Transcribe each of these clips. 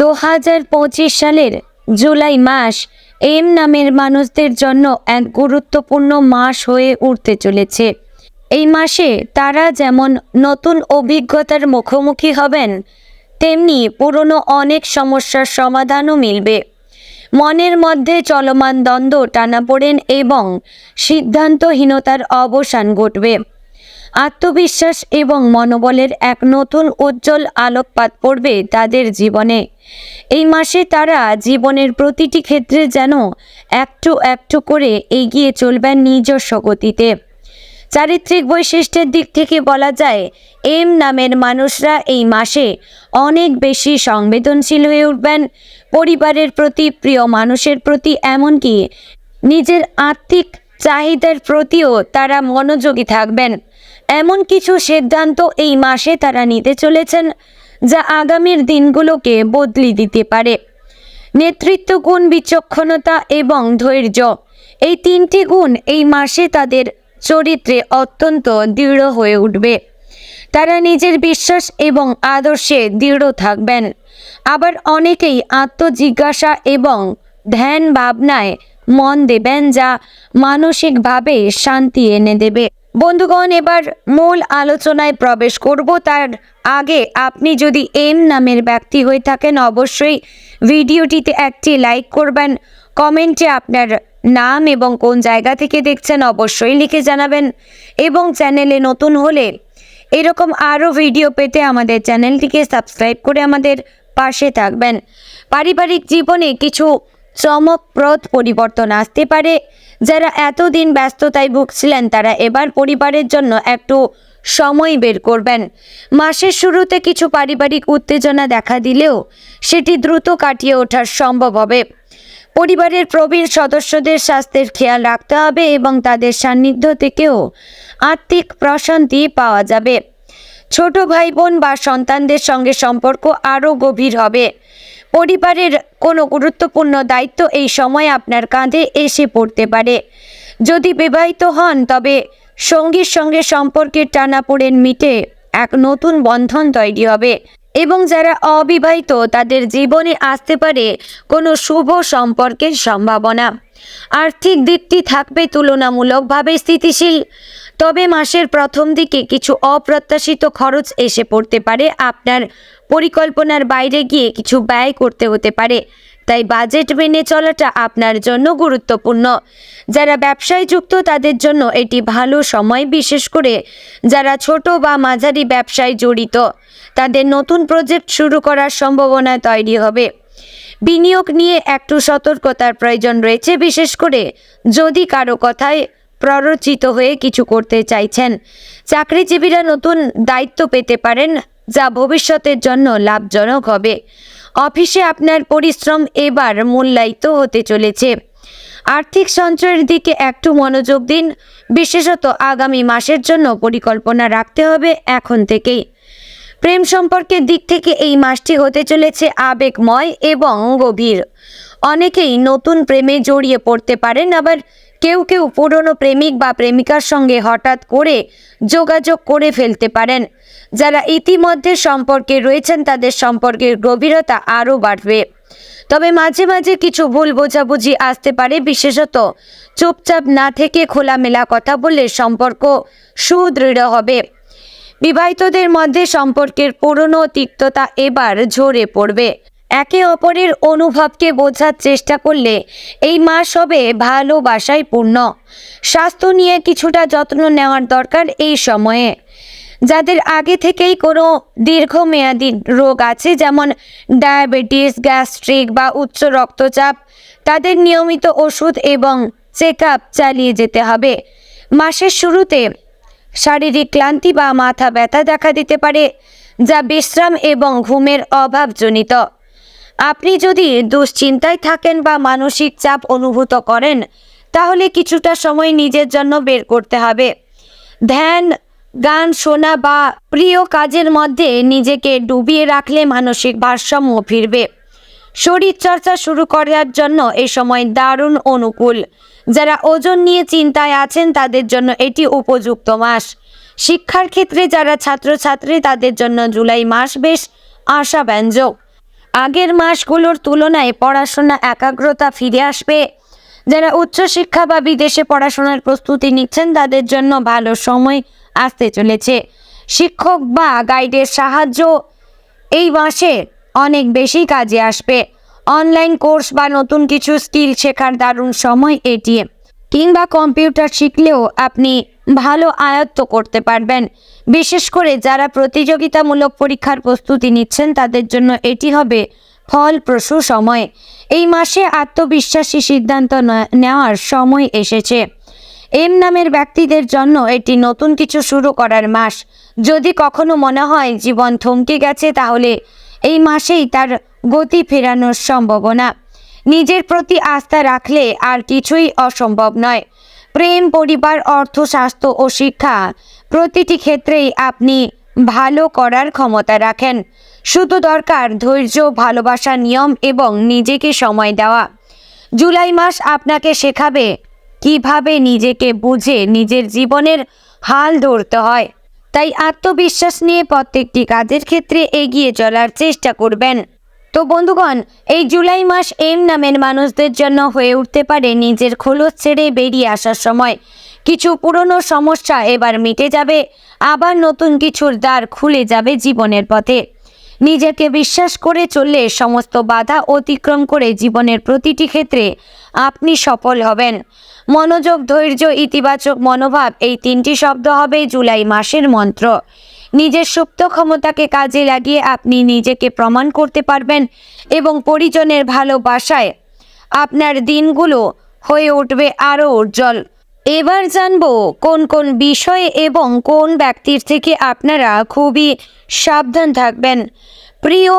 দু হাজার পঁচিশ সালের জুলাই মাস এম নামের মানুষদের জন্য এক গুরুত্বপূর্ণ মাস হয়ে উঠতে চলেছে। এই মাসে তারা যেমন নতুন অভিজ্ঞতার মুখোমুখি হবেন, তেমনি পুরনো অনেক সমস্যার সমাধানও মিলবে। মনের মধ্যে চলমান দ্বন্দ্ব টানাপোড়েন এবং সিদ্ধান্তহীনতার অবসান ঘটবে। আত্মবিশ্বাস এবং মনোবলের এক নতুন উজ্জ্বল আলোকপাত পড়বে তাদের জীবনে। এই মাসে তারা জীবনের প্রতিটি ক্ষেত্রে যেন একটু একটু করে এগিয়ে চলবেন নিজস্ব গতিতে। চারিত্রিক বৈশিষ্ট্যের দিক থেকে বলা যায়, এম নামের মানুষরা এই মাসে অনেক বেশি সংবেদনশীল হয়ে উঠবেন। পরিবারের প্রতি, প্রিয় মানুষের প্রতি, এমনকি নিজের আর্থিক চাহিদার প্রতিও তারা মনোযোগী থাকবেন। এমন কিছু সিদ্ধান্ত এই মাসে তারা নিতে চলেছেন, যা আগামীর দিনগুলোকে বদলি দিতে পারে। নেতৃত্ব গুণ বিচক্ষণতা এবং ধৈর্য, এই তিনটি গুণ এই মাসে তাদের চরিত্রে অত্যন্ত দৃঢ় হয়ে উঠবে। তারা নিজের বিশ্বাস এবং আদর্শে দৃঢ় থাকবেন। আবার অনেকেই আত্মজিজ্ঞাসা এবং ধ্যান ভাবনায় মন দেবেন, যা মানসিকভাবে শান্তি এনে দেবে। বন্ধুগণ, এবার মূল আলোচনায় প্রবেশ করব। তার আগে আপনি যদি এম নামের ব্যক্তি হয়ে থাকেন, অবশ্যই ভিডিওটিতে একটি লাইক করবেন, কমেন্টে আপনার নাম এবং কোন জায়গা থেকে দেখছেন অবশ্যই লিখে জানাবেন এবং চ্যানেলে নতুন হলে এরকম আরও ভিডিও পেতে আমাদের চ্যানেলটিকে সাবস্ক্রাইব করে আমাদের পাশে থাকবেন। পারিবারিক জীবনে কিছু চমকপ্রদ পরিবর্তন আসতে পারে। যারা এতদিন ব্যস্ততায় ভুগছিলেন, তারা এবার পরিবারের জন্য একটু সময় বের করবেন। মাসের শুরুতে কিছু পারিবারিক উত্তেজনা দেখা দিলেও সেটি দ্রুত কাটিয়ে ওঠার সম্ভব হবে। পরিবারের প্রবীণ সদস্যদের স্বাস্থ্যের খেয়াল রাখতে হবে এবং তাদের সান্নিধ্য থেকেও আর্থিক প্রশান্তি পাওয়া যাবে। ছোট ভাই বোন বা সন্তানদের সঙ্গে সম্পর্ক আরও গভীর হবে। পরিবারের কোনো গুরুত্বপূর্ণ দায়িত্ব এই সময় আপনার কাঁধে এসে পড়তে পারে। যদি বিবাহিত হন, তবে সঙ্গীর সঙ্গে সম্পর্কের টানাপোড়েন মিটে এক নতুন বন্ধন তৈরি হবে এবং যারা অবিবাহিত, তাদের জীবনে আসতে পারে কোনো শুভ সম্পর্কের সম্ভাবনা। আর্থিক দিকটি থাকবে তুলনামূলকভাবে স্থিতিশীল। তবে মাসের প্রথম দিকে কিছু অপ্রত্যাশিত খরচ এসে পড়তে পারে। আপনার পরিকল্পনার বাইরে গিয়ে কিছু ব্যয় করতে হতে পারে। তাই বাজেট মেনে চলাটা আপনার জন্য গুরুত্বপূর্ণ। যারা ব্যবসায় যুক্ত, তাদের জন্য এটি ভালো সময়, বিশেষ করে যারা ছোট বা মাঝারি ব্যবসায় জড়িত। তাদের নতুন প্রজেক্ট শুরু করার সম্ভাবনা তৈরি হবে। বিনিয়োগ নিয়ে একটু সতর্কতার প্রয়োজন রয়েছে, বিশেষ করে যদি কারও কথায় প্ররোচিত হয়ে কিছু করতে চাইছেন। চাকরিজীবীরা নতুন দায়িত্ব পেতে পারেন, যা ভবিষ্যতের জন্য লাভজনক হবে। অফিসে আপনার পরিশ্রম এবার মূল্যায়িত হতে চলেছে। আর্থিক সঞ্চয়ের দিকে একটু মনোযোগ দিন। বিশেষত আগামী মাসের জন্য পরিকল্পনা রাখতে হবে এখন থেকেই। প্রেম সম্পর্কের দিক থেকে এই মাসটি হতে চলেছে আবেগময় এবং গভীর। অনেকেই নতুন প্রেমে জড়িয়ে পড়তে পারেন, আবার কেউ কেউ পুরনো প্রেমিক বা প্রেমিকার সঙ্গে হঠাৎ করে যোগাযোগ করে ফেলতে পারেন। যারা ইতিমধ্যে সম্পর্কে রয়েছেন, তাদের সম্পর্কের গভীরতা আরও বাড়বে। তবে মাঝে মাঝে কিছু ভুল বোঝাবুঝি আসতে পারে, বিশেষত চুপচাপ না থেকে খোলামেলা কথা বললে সম্পর্ক সুদৃঢ় হবে। বিবাহিতদের মধ্যে সম্পর্কের পুরনো তিক্ততা এবার ঝরে পড়বে। একে অপরের অনুভবকে বোঝার চেষ্টা করলে এই মাস হবে ভালোবাসায় পূর্ণ। স্বাস্থ্য নিয়ে কিছুটা যত্ন নেওয়ার দরকার এই সময়ে। যাদের আগে থেকেই কোনো দীর্ঘমেয়াদী রোগ আছে, যেমন ডায়াবেটিস, গ্যাস্ট্রিক বা উচ্চ রক্তচাপ, তাদের নিয়মিত ওষুধ এবং চেক চালিয়ে যেতে হবে। মাসের শুরুতে শারীরিক ক্লান্তি বা মাথা ব্যথা দেখা দিতে পারে, যা বিশ্রাম এবং ঘুমের অভাবজনিত। আপনি যদি দুশ্চিন্তায় থাকেন বা মানসিক চাপ অনুভূত করেন, তাহলে কিছুটা সময় নিজের জন্য বের করতে হবে। ধ্যান, গান শোনা বা প্রিয় কাজের মধ্যে নিজেকে ডুবিয়ে রাখলে মানসিক ভারসাম্য ফিরবে। শরীরচর্চা শুরু করার জন্য এ সময় দারুণ অনুকূল। যারা ওজন নিয়ে চিন্তায় আছেন, তাদের জন্য এটি উপযুক্ত মাস। শিক্ষার ক্ষেত্রে যারা ছাত্রছাত্রী, তাদের জন্য জুলাই মাস বেশ আশাব্যঞ্জক। আগের মাসগুলোর তুলনায় পড়াশোনা একাগ্রতা ফিরে আসবে। যারা উচ্চশিক্ষা বা বিদেশে পড়াশোনার প্রস্তুতি নিচ্ছেন, তাদের জন্য ভালো সময় আসতে চলেছে। শিক্ষক বা গাইডের সাহায্য এই মাসে অনেক বেশি কাজে আসবে। অনলাইন কোর্স বা নতুন কিছু স্কিল শেখার দারুণ সময় এটি কিংবা কম্পিউটার শিখলেও আপনি ভালো আয়ত্ত করতে পারবেন। বিশেষ করে যারা প্রতিযোগিতামূলক পরীক্ষার প্রস্তুতি নিচ্ছেন, তাদের জন্য এটি হবে ফলপ্রসূ সময়। এই মাসে আত্মবিশ্বাসী সিদ্ধান্ত নেওয়ার সময় এসেছে। এম নামের ব্যক্তিদের জন্য এটি নতুন কিছু শুরু করার মাস। যদি কখনো মনে হয় জীবন থমকে গেছে, তাহলে এই মাসেই তার গতি ফেরানোর সম্ভাবনা। নিজের প্রতি আস্থা রাখলে আর কিছুই অসম্ভব নয়। প্রেম, পরিবার, অর্থ, স্বাস্থ্য ও শিক্ষা প্রতিটি ক্ষেত্রেই আপনি ভালো করার ক্ষমতা রাখেন। শুধু দরকার ধৈর্য, ভালোবাসা, নিয়ম এবং নিজেকে সময় দেওয়া। জুলাই মাস আপনাকে শেখাবে কীভাবে নিজেকে বুঝে নিজের জীবনের হাল ধরতে হয়। তাই আত্মবিশ্বাস নিয়ে প্রত্যেকটি কাজের ক্ষেত্রে এগিয়ে চলার চেষ্টা করবেন। তো বন্ধুগণ, এই জুলাই মাস এম নামের মানুষদের জন্য হয়ে উঠতে পারে নিজের খোলস ছেড়ে বেরিয়ে আসার সময়। কিছু পুরনো সমস্যা এবার মিটে যাবে, আবার নতুন কিছুর দ্বার খুলে যাবে জীবনের পথে। নিজেকে বিশ্বাস করে চললে সমস্ত বাধা অতিক্রম করে জীবনের প্রতিটি ক্ষেত্রে আপনি সফল হবেন। মনোযোগ, ধৈর্য, ইতিবাচক মনোভাব এই তিনটি শব্দ হবে জুলাই মাসের মন্ত্র। নিজের সুপ্ত ক্ষমতাকে কাজে লাগিয়ে আপনি নিজেকে প্রমাণ করতে পারবেন এবং পরিজনের ভালোবাসায় আপনার দিনগুলো হয়ে উঠবে আরও উজ্জ্বল। এবার জানব কোন কোন বিষয়ে এবং কোন ব্যক্তির থেকে আপনারা খুবই সাবধান থাকবেন। প্রিয়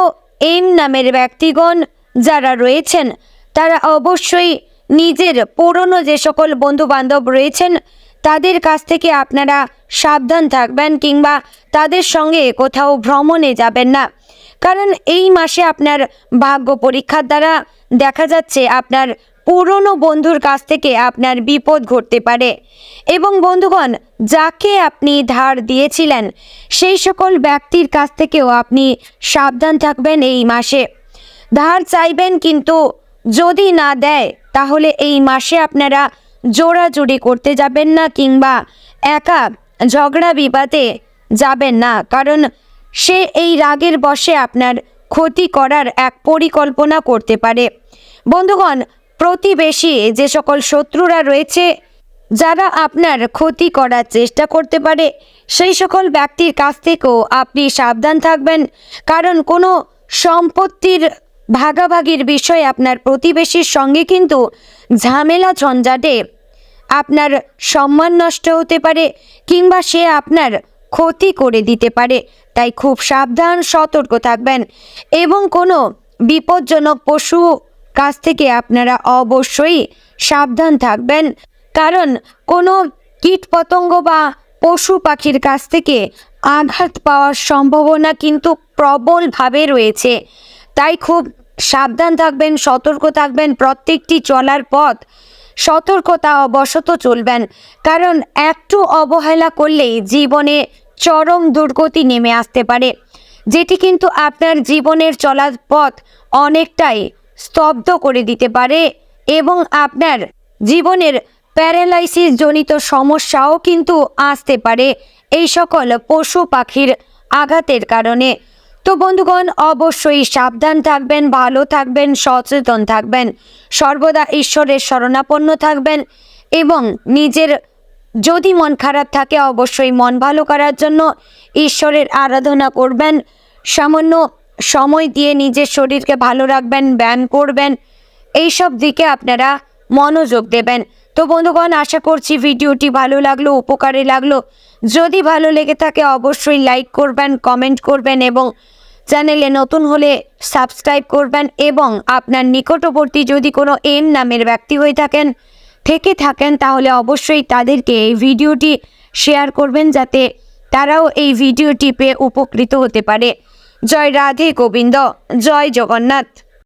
এম নামের ব্যক্তিগণ যারা রয়েছেন, তারা অবশ্যই নিজের পুরনো যে সকল বন্ধু বান্ধব রয়েছেন তাদের কাছ থেকে আপনারা সাবধান থাকবেন কিংবা তাদের সঙ্গে কোথাও ভ্রমণে যাবেন না। কারণ এই মাসে আপনার ভাগ্য পরীক্ষার দ্বারা দেখা যাচ্ছে আপনার পুরনো বন্ধুর কাছ থেকে আপনার বিপদ ঘটতে পারে। এবং বন্ধুগণ, যাকে আপনি ধার দিয়েছিলেন, সেই সকল ব্যক্তির কাছ থেকেও আপনি সাবধান থাকবেন এই মাসে। ধার চাইবেন কিন্তু যদি না দেয়, তাহলে এই মাসে আপনারা জোড়াজুড়ি করতে যাবেন না কিংবা একা ঝগড়া বিবাদে যাবেন না। কারণ সে এই রাগের বশে আপনার ক্ষতি করার এক পরিকল্পনা করতে পারে। বন্ধুগণ, প্রতিবেশী যে সকল শত্রুরা রয়েছে, যারা আপনার ক্ষতি করার চেষ্টা করতে পারে, সেই সকল ব্যক্তির কাছ থেকেও আপনি সাবধান থাকবেন। কারণ কোনো সম্পত্তির ভাগাভাগির বিষয়ে আপনার প্রতিবেশীর সঙ্গে কিন্তু ঝামেলা ঝঞ্ঝাটে আপনার সম্মান নষ্ট হতে পারে কিংবা সে আপনার ক্ষতি করে দিতে পারে। তাই খুব সাবধান, সতর্ক থাকবেন এবং কোনো বিপজ্জনক পশু কাছ থেকে আপনারা অবশ্যই সাবধান থাকবেন। কারণ কোনো কীট পতঙ্গ বা পশু পাখির কাছ থেকে আঘাত পাওয়ার সম্ভাবনা কিন্তু প্রবলভাবে রয়েছে। তাই খুব সাবধান থাকবেন, সতর্ক থাকবেন প্রত্যেকটি চলার পথ। সতর্কতা অবশত চলবেন, কারণ একটু অবহেলা করলেই জীবনে চরম দুর্গতি নেমে আসতে পারে, যেটি কিন্তু আপনার জীবনের চলার পথ অনেকটাই স্তব্ধ করে দিতে পারে এবং আপনার জীবনের প্যারালাইসিস জনিত সমস্যাও কিন্তু আসতে পারে এই সকল পশু পাখির আঘাতের কারণে। তো বন্ধুগণ, অবশ্যই সাবধান থাকবেন, ভালো থাকবেন, সচেতন থাকবেন। সর্বদা ঈশ্বরের শরণাপন্ন থাকবেন এবং নিজের যদি মন খারাপ থাকে, অবশ্যই মন ভালো করার জন্য ঈশ্বরের আরাধনা করবেন। সামান্য সময় দিয়ে নিজের শরীরকে ভালো রাখবেন, ব্যায়াম করবেন, এইসব দিকে আপনারা মনোযোগ দেবেন। তো বন্ধুগণ, আশা করছি ভিডিওটি ভালো লাগল, উপকারে লাগল। যদি ভালো লেগে থাকে, অবশ্যই লাইক করবেন, কমেন্ট করবেন এবং চ্যানেলে নতুন হলে সাবস্ক্রাইব করবেন এবং আপনার নিকটবর্তী যদি কোনো এম নামের ব্যক্তি হয়ে থাকেন, থেকে থাকেন, তাহলে অবশ্যই তাদেরকে এই ভিডিওটি শেয়ার করবেন যাতে তারাও এই ভিডিওটি পেয়ে উপকৃত হতে পারে। জয় রাধে গোবিন্দ, জয় জগন্নাথ।